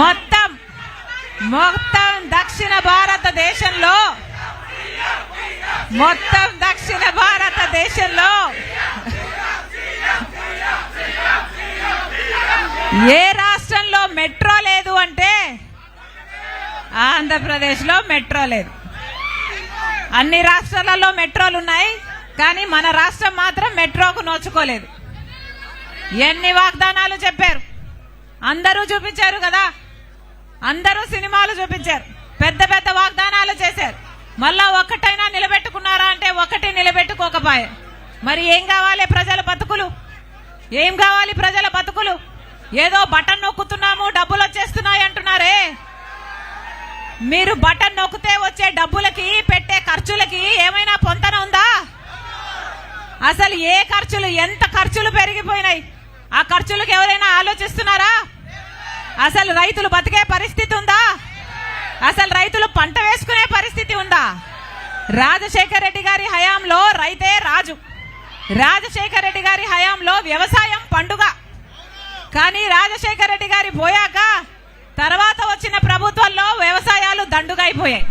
మొత్తం మొత్తం దక్షిణ భారతదేశంలో మొత్తం దక్షిణ భారతదేశంలో ఏ రాష్ట్రంలో మెట్రో లేదు అంటే ఆంధ్రప్రదేశ్లో మెట్రో లేదు. అన్ని రాష్ట్రాలలో మెట్రోలు ఉన్నాయి కానీ మన రాష్ట్రం మాత్రం మెట్రోకు నోచుకోలేదు. ఎన్ని వాగ్దానాలు చెప్పారు? అందరూ చూపించారు కదా? అందరూ సినిమాలు చూపించారు. పెద్ద పెద్ద వాగ్దానాలు చేశారు. మళ్ళా ఒక్కటైనా నిలబెట్టుకున్నారా అంటే ఒకటి నిలబెట్టుకోకపోయే. మరి ఏం కావాలి ప్రజల బతుకులు? ఏం కావాలి ప్రజల బతుకులు? ఏదో బటన్ నొక్కుతున్నాము డబ్బులు వచ్చేస్తున్నాయి అంటున్నారే. మీరు బటన్ నొక్కితే వచ్చే డబ్బులకి పెట్టే ఖర్చులకి ఏమైనా పొంతన ఉందా? అసలు ఏ ఖర్చులు ఎంత ఖర్చులు పెరిగిపోయినాయి? ఆ ఖర్చులకు ఎవరైనా ఆలోచిస్తున్నారా? అసలు రైతులు బతికే పరిస్థితి ఉందా? అసలు రైతులు పంట వేసుకునే పరిస్థితి ఉందా? రాజశేఖర రెడ్డి గారి హయాంలో రైతే రాజు. రాజశేఖర రెడ్డి గారి హయాంలో వ్యవసాయం పండుగ. కానీ రాజశేఖర రెడ్డి గారి పోయాక తర్వాత వచ్చిన ప్రభుత్వంలో వ్యవసాయాలు దండుగా అయిపోయాయి.